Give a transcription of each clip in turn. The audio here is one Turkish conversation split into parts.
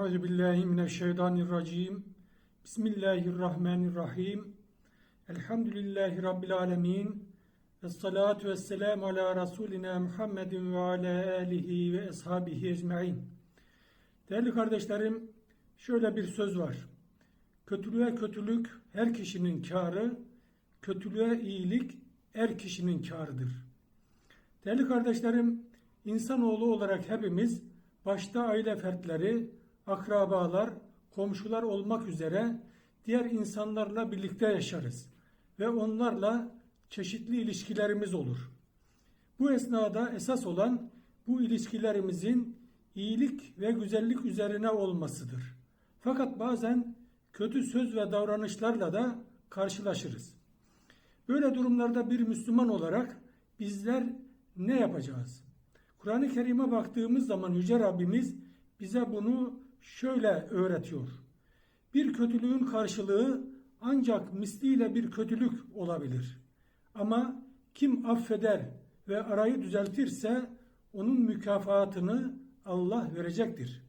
Euzu billahi mineşşeytanirracim. Bismillahirrahmanirrahim. Elhamdülillahi rabbil alamin. Ves salatu vesselam ala rasulina Muhammedin ve ala alihi ve ashabihi ecmaîn. Değerli kardeşlerim, şöyle bir söz var. Kötülüğe kötülük her kişinin kârı, kötülüğe iyilik er kişinin kârıdır. Değerli kardeşlerim, insanoğlu olarak hepimiz başta aile fertleri, akrabalar, komşular olmak üzere diğer insanlarla birlikte yaşarız ve onlarla çeşitli ilişkilerimiz olur. Bu esnada esas olan bu ilişkilerimizin iyilik ve güzellik üzerine olmasıdır. Fakat bazen kötü söz ve davranışlarla da karşılaşırız. Böyle durumlarda bir Müslüman olarak bizler ne yapacağız? Kur'an-ı Kerim'e baktığımız zaman Yüce Rabbimiz bize bunu şöyle öğretiyor. Bir kötülüğün karşılığı ancak misliyle bir kötülük olabilir. Ama kim affeder ve arayı düzeltirse onun mükafatını Allah verecektir.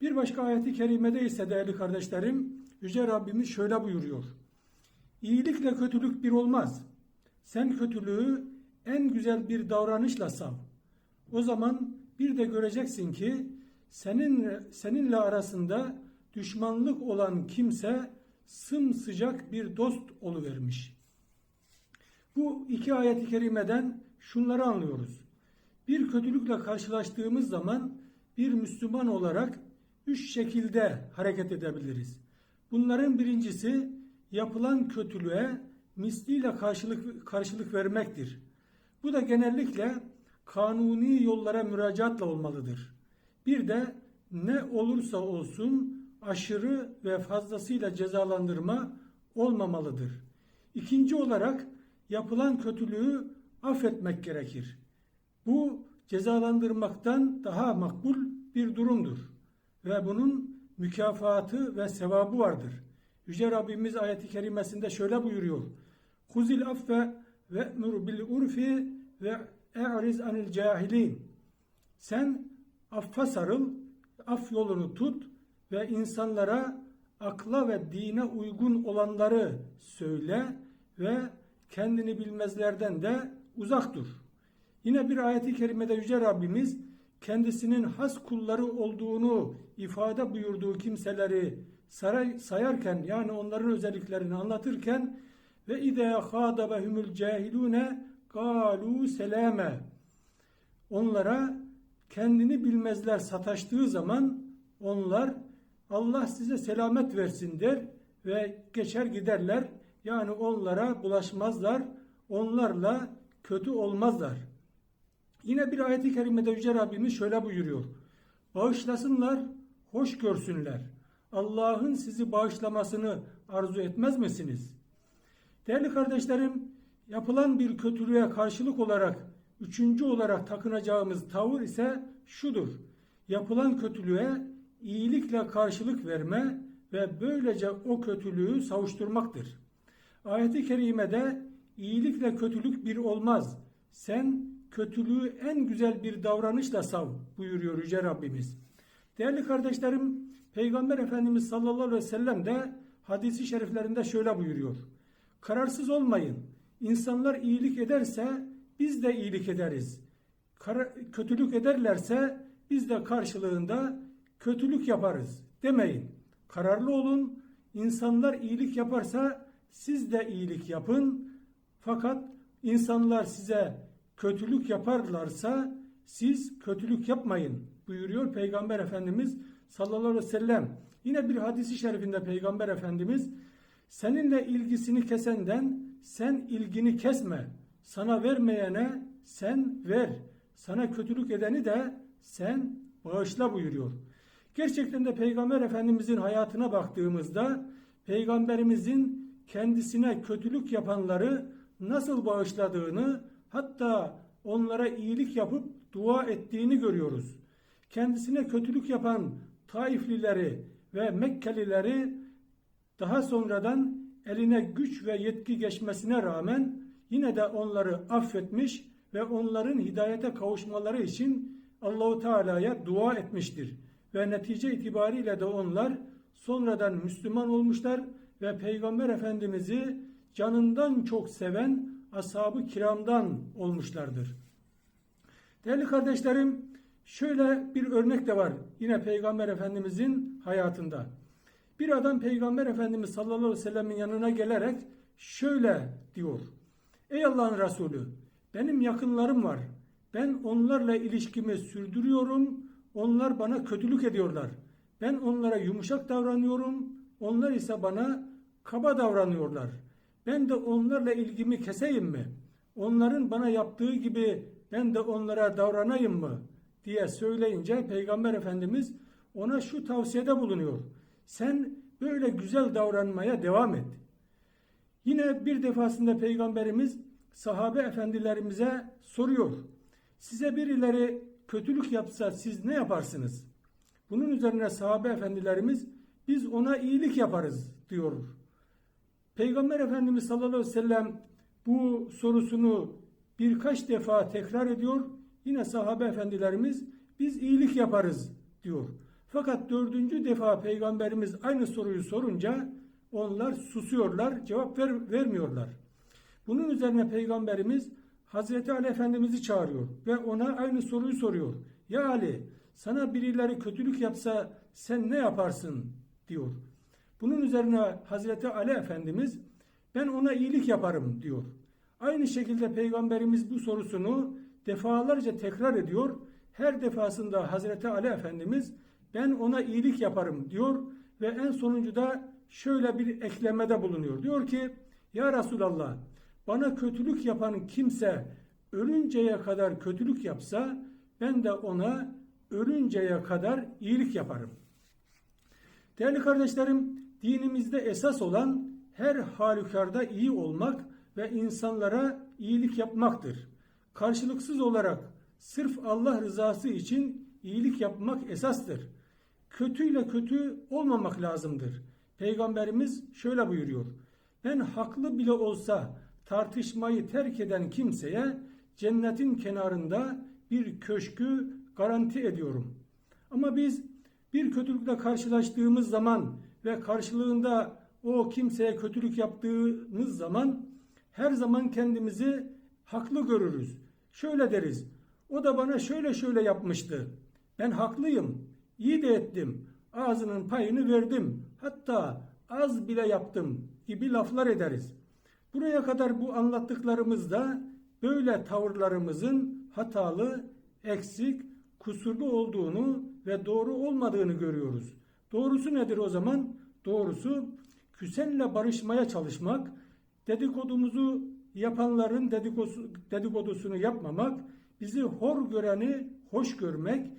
Bir başka ayeti kerimede ise değerli kardeşlerim Yüce Rabbimiz şöyle buyuruyor. İyilikle kötülük bir olmaz. Sen kötülüğü en güzel bir davranışla sav. O zaman bir de göreceksin ki senin seninle arasında düşmanlık olan kimse sımsıcak bir dost oluvermiş. Bu iki ayet-i kerimeden şunları anlıyoruz. Bir kötülükle karşılaştığımız zaman bir Müslüman olarak üç şekilde hareket edebiliriz. Bunların birincisi yapılan kötülüğe misliyle karşılık, karşılık vermektir. Bu da genellikle kanuni yollara müracaatla olmalıdır. Bir de ne olursa olsun aşırı ve fazlasıyla cezalandırma olmamalıdır. İkinci olarak yapılan kötülüğü affetmek gerekir. Bu cezalandırmaktan daha makbul bir durumdur ve bunun mükafatı ve sevabı vardır. Yüce Rabbimiz ayeti kerimesinde şöyle buyuruyor. Kuzil affe ve emr bil urfi ve e'riz anil cahilin. Sen affa sarıl, af yolunu tut ve insanlara akla ve dine uygun olanları söyle ve kendini bilmezlerden de uzak dur. Yine bir ayeti kerimede Yüce Rabbimiz kendisinin has kulları olduğunu ifade buyurduğu kimseleri saray, sayarken yani onların özelliklerini anlatırken ve ide hadabehumul cahilune galu selame onlara kendini bilmezler sataştığı zaman onlar Allah size selamet versin der ve geçer giderler. Yani onlara bulaşmazlar, onlarla kötü olmazlar. Yine bir ayet-i kerimede Yüce Rabbimiz şöyle buyuruyor. Bağışlasınlar, hoş görsünler. Allah'ın sizi bağışlamasını arzu etmez misiniz? Değerli kardeşlerim, yapılan bir kötülüğe karşılık olarak üçüncü olarak takınacağımız tavır ise şudur. Yapılan kötülüğe iyilikle karşılık verme ve böylece o kötülüğü savuşturmaktır. Ayet-i kerimede iyilikle kötülük bir olmaz. Sen kötülüğü en güzel bir davranışla sav buyuruyor Yüce Rabbimiz. Değerli kardeşlerim, Peygamber Efendimiz sallallahu aleyhi ve sellem de hadisi şeriflerinde şöyle buyuruyor. Kararsız olmayın. İnsanlar iyilik ederse biz de iyilik ederiz. Kötülük ederlerse biz de karşılığında kötülük yaparız demeyin. Kararlı olun. İnsanlar iyilik yaparsa siz de iyilik yapın. Fakat insanlar size kötülük yaparlarsa siz kötülük yapmayın buyuruyor Peygamber Efendimiz sallallahu aleyhi ve sellem. Yine bir hadisi şerifinde Peygamber Efendimiz seninle ilgisini kesenden sen ilgini kesme. Sana vermeyene sen ver. Sana kötülük edeni de sen bağışla buyuruyor. Gerçekten de Peygamber Efendimizin hayatına baktığımızda Peygamberimizin kendisine kötülük yapanları nasıl bağışladığını hatta onlara iyilik yapıp dua ettiğini görüyoruz. Kendisine kötülük yapan Taiflileri ve Mekkelileri daha sonradan eline güç ve yetki geçmesine rağmen yine de onları affetmiş ve onların hidayete kavuşmaları için Allahu Teala'ya dua etmiştir. ve netice itibariyle de onlar sonradan Müslüman olmuşlar ve Peygamber Efendimiz'i canından çok seven ashab-ı kiramdan olmuşlardır. Değerli kardeşlerim, şöyle bir örnek de var yine Peygamber Efendimizin hayatında. Bir adam Peygamber Efendimiz sallallahu aleyhi ve sellemin yanına gelerek şöyle diyor. Ey Allah'ın Resulü, benim yakınlarım var. Ben onlarla ilişkimi sürdürüyorum. Onlar bana kötülük ediyorlar. Ben onlara yumuşak davranıyorum. Onlar ise bana kaba davranıyorlar. Ben de onlarla ilgimi keseyim mi? Onların bana yaptığı gibi ben de onlara davranayım mı? diye söyleyince Peygamber Efendimiz ona şu tavsiyede bulunuyor. Sen böyle güzel davranmaya devam et. Yine bir defasında Peygamberimiz sahabe efendilerimize soruyor. Size birileri kötülük yapsa siz ne yaparsınız? Bunun üzerine sahabe efendilerimiz biz ona iyilik yaparız diyor. Peygamber Efendimiz sallallahu aleyhi ve sellem bu sorusunu birkaç defa tekrar ediyor. Yine sahabe efendilerimiz biz iyilik yaparız diyor. Fakat dördüncü defa Peygamberimiz aynı soruyu sorunca onlar susuyorlar, cevap ver, vermiyorlar. Bunun üzerine Peygamberimiz Hazreti Ali Efendimiz'i çağırıyor ve ona aynı soruyu soruyor. Ya Ali sana birileri kötülük yapsa sen ne yaparsın diyor. Bunun üzerine Hazreti Ali Efendimiz ben ona iyilik yaparım diyor. Aynı şekilde Peygamberimiz bu sorusunu defalarca tekrar ediyor. Her defasında Hazreti Ali Efendimiz ben ona iyilik yaparım diyor ve en sonuncu da şöyle bir eklemede bulunuyor. Diyor ki ya Resulallah bana kötülük yapan kimse ölünceye kadar kötülük yapsa ben de ona ölünceye kadar iyilik yaparım. Değerli kardeşlerim dinimizde esas olan her halükarda iyi olmak ve insanlara iyilik yapmaktır. Karşılıksız olarak sırf Allah rızası için iyilik yapmak esastır. Kötüyle kötü olmamak lazımdır. Peygamberimiz şöyle buyuruyor. Ben haklı bile olsa tartışmayı terk eden kimseye cennetin kenarında bir köşkü garanti ediyorum. Ama biz bir kötülükle karşılaştığımız zaman ve karşılığında o kimseye kötülük yaptığımız zaman her zaman kendimizi haklı görürüz. Şöyle deriz. O da bana şöyle şöyle yapmıştı. Ben haklıyım. İyi de ettim. Ağzının payını verdim. Hatta az bile yaptım gibi laflar ederiz. Buraya kadar bu anlattıklarımızda böyle tavırlarımızın hatalı, eksik, kusurlu olduğunu ve doğru olmadığını görüyoruz. Doğrusu nedir o zaman? Doğrusu küsenle barışmaya çalışmak, dedikodumuzu yapanların dedikosu, dedikodusunu yapmamak, bizi hor göreni hoş görmek,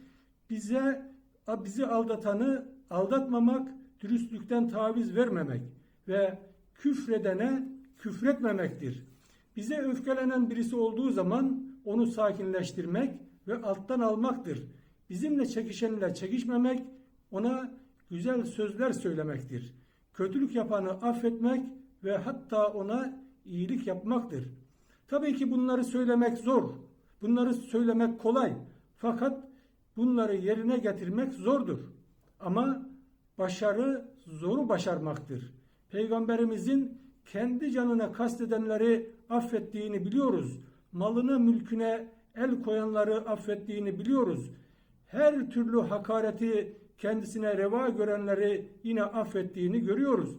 bize bizi aldatanı aldatmamak, dürüstlükten taviz vermemek ve küfredene küfretmemektir. Bize öfkelenen birisi olduğu zaman onu sakinleştirmek ve alttan almaktır. Bizimle çekişenle çekişmemek, ona güzel sözler söylemektir. Kötülük yapanı affetmek ve hatta ona iyilik yapmaktır. Tabii ki bunları söylemek zor. Bunları söylemek kolay. Fakat bunları yerine getirmek zordur. Ama başarı zoru başarmaktır. Peygamberimizin kendi canına kastedenleri affettiğini biliyoruz. Malına mülküne el koyanları affettiğini biliyoruz. Her türlü hakareti kendisine reva görenleri yine affettiğini görüyoruz.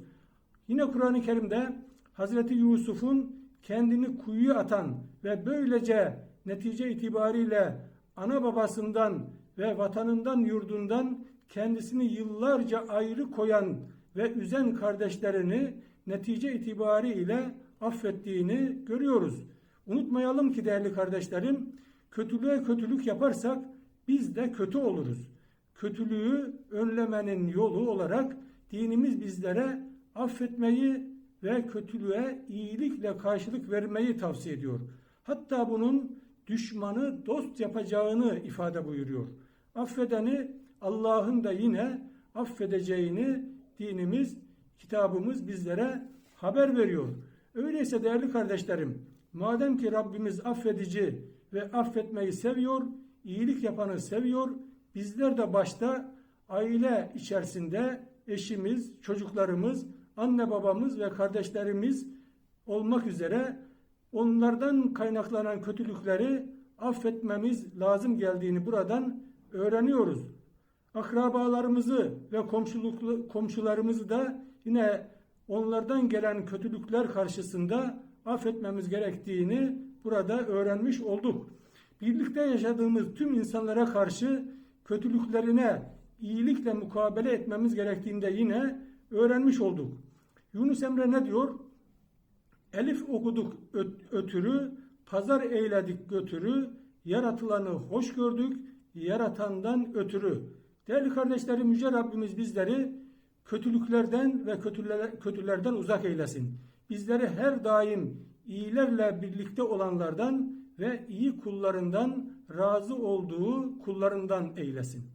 Yine Kur'an-ı Kerim'de Hazreti Yusuf'un kendini kuyuya atan ve böylece netice itibariyle ana babasından ve vatanından yurdundan kendisini yıllarca ayrı koyan ve üzen kardeşlerini netice itibariyle affettiğini görüyoruz. Unutmayalım ki değerli kardeşlerim, kötülüğe kötülük yaparsak biz de kötü oluruz. Kötülüğü önlemenin yolu olarak dinimiz bizlere affetmeyi ve kötülüğe iyilikle karşılık vermeyi tavsiye ediyor. Hatta bunun düşmanı dost yapacağını ifade buyuruyor. Affedeni Allah'ın da yine affedeceğini dinimiz, kitabımız bizlere haber veriyor. Öyleyse değerli kardeşlerim, madem ki Rabbimiz affedici ve affetmeyi seviyor, iyilik yapanı seviyor, bizler de başta aile içerisinde eşimiz, çocuklarımız, anne babamız ve kardeşlerimiz olmak üzere onlardan kaynaklanan kötülükleri affetmemiz lazım geldiğini buradan öğreniyoruz. Akrabalarımızı ve komşuluk, komşularımızı da yine onlardan gelen kötülükler karşısında affetmemiz gerektiğini burada öğrenmiş olduk. Birlikte yaşadığımız tüm insanlara karşı kötülüklerine iyilikle mukabele etmemiz gerektiğini de yine öğrenmiş olduk. Yunus Emre ne diyor? Elif okuduk öt- ötürü, pazar eyledik götürü, yaratılanı hoş gördük, yaratandan ötürü. Değerli kardeşlerim, Yüce Rabbimiz bizleri kötülüklerden ve kötüler, kötülerden uzak eylesin. Bizleri her daim iyilerle birlikte olanlardan ve iyi kullarından razı olduğu kullarından eylesin.